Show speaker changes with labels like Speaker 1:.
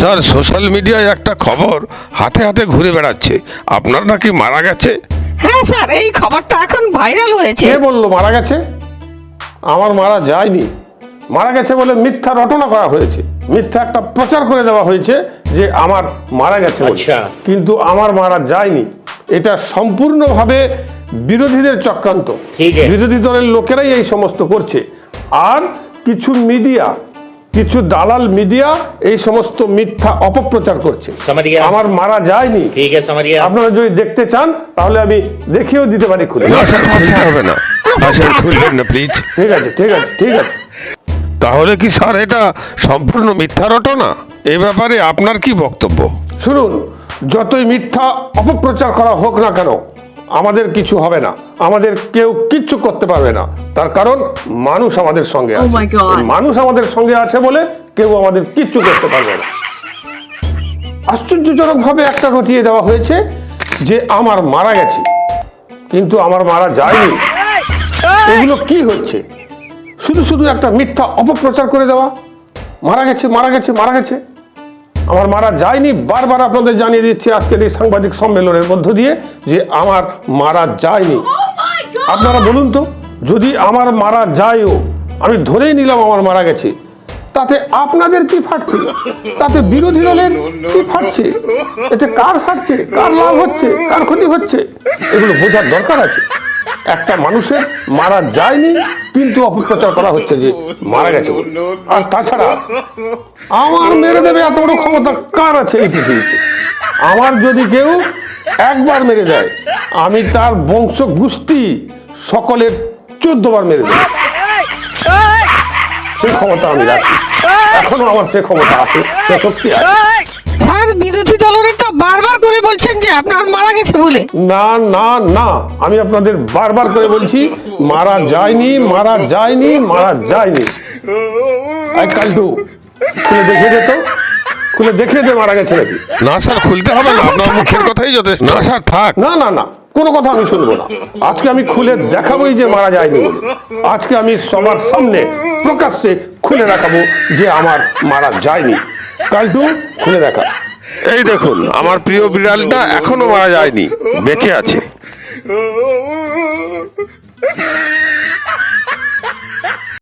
Speaker 1: Sir social মিডিয়ায় একটা খবর হাতে হাতে ঘুরে বেড়াচ্ছে। আপনার নাকি মারা গেছে?
Speaker 2: হ্যাঁ স্যার এই খবরটা এখন ভাইরাল হয়েছে।
Speaker 3: কে বলল মারা গেছে? আমার মারা যায়নি। মারা গেছে বলে মিথ্যা রটনা করা হয়েছে। মিথ্যা একটা প্রচার করে দেওয়া হয়েছে যে আমার মারা গেছে।
Speaker 4: আচ্ছা।
Speaker 3: কিন্তু আমার মারা যায়নি। এটা সম্পূর্ণভাবে বিরোধীদের চক্রান্ত। বিরোধী দলের লোকেরাই এই সমস্ত করছে। আর কিছু মিডিয়া কিছু দালাল মিডিয়া এই সমস্ত মিথ্যা অপপ্রচার করছে। আমার মারা যায়নি।
Speaker 4: ঠিক আছে
Speaker 3: আপনারা যদি দেখতে চান তাহলে আমি দেখিয়েও দিতে পারি খুলে।
Speaker 1: হবে না। খুলবেন না প্লিজ
Speaker 3: ঠিক আছে ঠিক আছে ঠিক আছে।
Speaker 1: তাহলে কি স্যার এটা সম্পূর্ণ মিথ্যা রটনা? এ ব্যাপারে আপনার কি বক্তব্য?
Speaker 3: শুনুন যতই মিথ্যা অপপ্রচার করা হোক না কেন আমাদের কিছু হবে না। আমাদের কেউ কিচ্ছু করতে পারবে না। তার কারণ মানুষ আমাদের সঙ্গে আছে।
Speaker 5: God.
Speaker 3: এই মানুষ আমাদের সঙ্গে আছে বলে কেউ আমাদের কিচ্ছু করতে পারবে না। আশ্চর্যজনক ভাবে একটা রটিয়ে দেওয়া হয়েছে যে আমার মারা গেছে। কিন্তু আমার মারা যায়নি। এগুলো কি হচ্ছে? শুধু শুধু একটা মিথ্যা অপপ্রচার করে দেওয়া। মারা গেছে মারা গেছে মারা গেছে। আমার মারা যায়নি বারবার আপনাদের জানিয়ে দিচ্ছি আজকের এই সাংবাদিক সম্মেলনের মধ্য দিয়ে যে আমার মারা যায়নি। আপনারা বলুন তো যদি আমার মারা যায়ও আমি ধরেই নিলাম আমার মারা গেছে তাতে আপনাদের কি ফাটছে? তাতে বিরোধী দলের কি ফাটছে? এতে কার ফাটছে? কার লাভ হচ্ছে? কার ক্ষতি হচ্ছে? এগুলো বোঝার দরকার আছে। একটা মানুষের মারা যায়নি, কিন্তু অপপ্রচার করা হচ্ছে যে মারা গেছে আর তাছাড়া আমার মেরে দেবে এত বড় ক্ষমতা কার আছে এই পৃথিবীতে? আমার যদি কেউ একবার মেরে যায় আমি তার বংশ গোষ্ঠী সকলের চোদ্দ বার মেরে দেব। সেই ক্ষমতা আমি রাখি। এখনও আমার সে ক্ষমতা আছে, সে শক্তি আছে।
Speaker 2: স্যার বিরোধী দলের তো বারবার করে বলছেন যে আপনার মারা গেছে বলে।
Speaker 3: না না না আমি আপনাদের বারবার করে বলছি মারা যায়নি মারা যায়নি মারা যায়নি। আই কালটু খুলে দেখে দে তো। খুলে দেখে দে মারা গেছে নাকি।
Speaker 1: না স্যার খুলতে হবে না আপনার মুখের কথাই যথেষ্ট। না স্যার থাক।
Speaker 3: না না না কোনো কথা আমি শুনব না। আজকে আমি খুলে দেখাবোই যে মারা যায়নি বলে। আজকে আমি সবার সামনে প্রকাশ্যে খুলে দেখাবো যে আমার মারা যায়নি। কালটু খুলে দেখা।
Speaker 1: এই দেখুন আমার প্রিয় বিড়ালটা এখনও মারা যায়নি বেঁচে আছে।